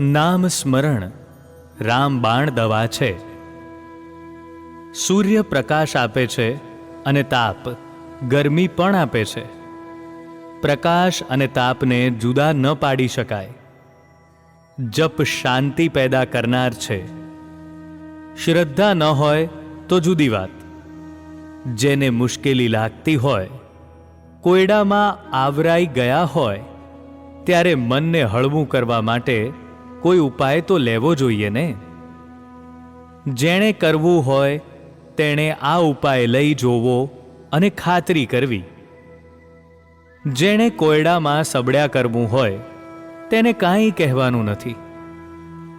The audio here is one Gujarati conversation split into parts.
નામ સ્મરણ રામબાણ દવા છે. સૂર્ય પ્રકાશ આપે છે અને તાપ, ગરમી પણ આપે છે. પ્રકાશ અને તાપને જુદા ન પાડી શકાય. જપ શાંતિ પેદા કરનાર છે. શ્રદ્ધા ન હોય તો જુદી વાત. જેને મુશ્કેલી લાગતી હોય, કોયડામાં આવરાઈ ગયા હોય, ત્યારે મનને હળવું કરવા માટે કોઈ ઉપાય તો લેવો જોઈએ ને? જેણે કરવું હોય, તેણે આ ઉપાય લઈ જોવો અને ખાતરી કરવી. જેણે કોયડામાં સબડ્યા કરવું હોય, તેને કાંઈ કહેવાનું નથી.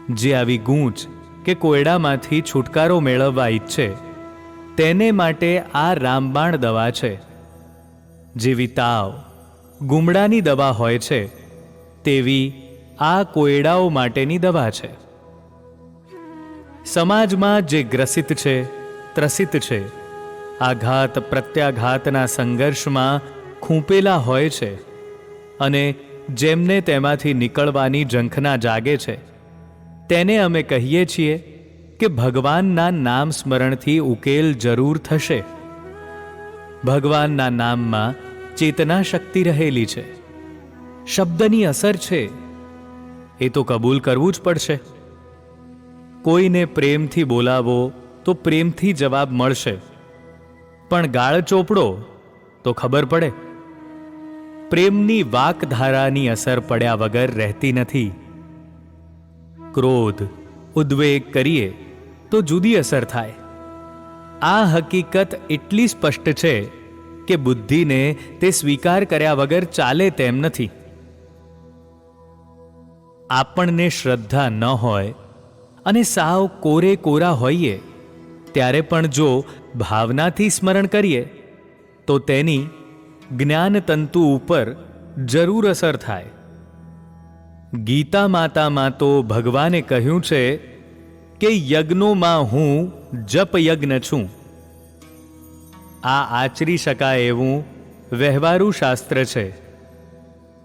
જે આવી ગૂંચ કે કોયડામાંથી છુટકારો મેળવવા ઈચ્છે, તેને માટે આ રામબાણ દવા છે. જેવી તાવ, ગુમડાની દવા હોય છે, તેવી આ કોયડાઓ માટેની દવા છે. સમાજમાં જે ગ્રસિત છે, ત્રસિત છે, આઘાત પ્રત્યાઘાતના સંઘર્ષમાં ખૂંપેલા હોય છે અને જેમને તેમાંથી નીકળવાની ઝંખના જાગે છે, તેને અમે કહીએ છીએ કે ભગવાનના નામ સ્મરણથી ઉકેલ જરૂર થશે. ભગવાનના નામમાં ચેતના શક્તિ રહેલી છે. શબ્દની અસર છે. એ તો કબૂલ કરવું જ પડશે. કોઈને પ્રેમથી બોલાવો તો પ્રેમથી જવાબ મળશે. પણ ગાળ ચોપડો તો ખબર પડે. પ્રેમની વાકધારાની અસર પડ્યા વગર રહેતી નથી. ક્રોધ, ઉદ્વેગ કરીએ તો જુદી અસર થાય. આ હકીકત એટલી સ્પષ્ટ છે કે બુદ્ધિને તે સ્વીકાર કર્યા વગર ચાલે તેમ નથી. આપણને શ્રદ્ધા ન હોય અને સાવ કોરે કોરા હોઈએ, ત્યારે પણ જો ભાવનાથી સ્મરણ કરીએ, તો તેની જ્ઞાન તંતુ ઉપર જરૂર અસર થાય. ગીતા માતામાં તો ભગવાને કહ્યું છે કે યજ્ઞોમાં હું જપ યજ્ઞ છું. આ આચરી શકાય એવું વ્યવહારુ શાસ્ત્ર છે.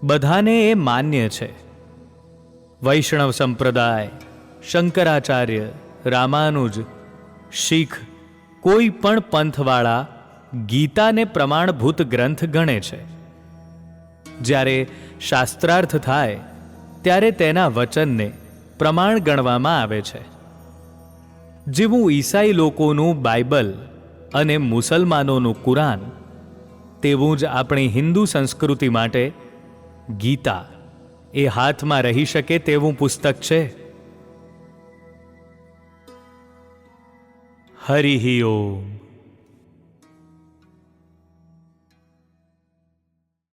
બધાને એ માન્ય છે. વૈષ્ણવ સંપ્રદાય, શંકરાચાર્ય, રામાનુજ, શીખ, કોઈ પણ પંથવાળા ગીતાને પ્રમાણભૂત ગ્રંથ ગણે છે. જ્યારે શાસ્ત્રાર્થ થાય, ત્યારે તેના વચનને પ્રમાણ ગણવામાં આવે છે. જેવું ઈસાઈ લોકોનું બાઇબલ અને મુસલમાનોનું કુરાન, તેવું જ આપણી હિન્દુ સંસ્કૃતિ માટે ગીતા. એ હાથમાં રહી શકે તેવું પુસ્તક છે. હરિ ઓમ.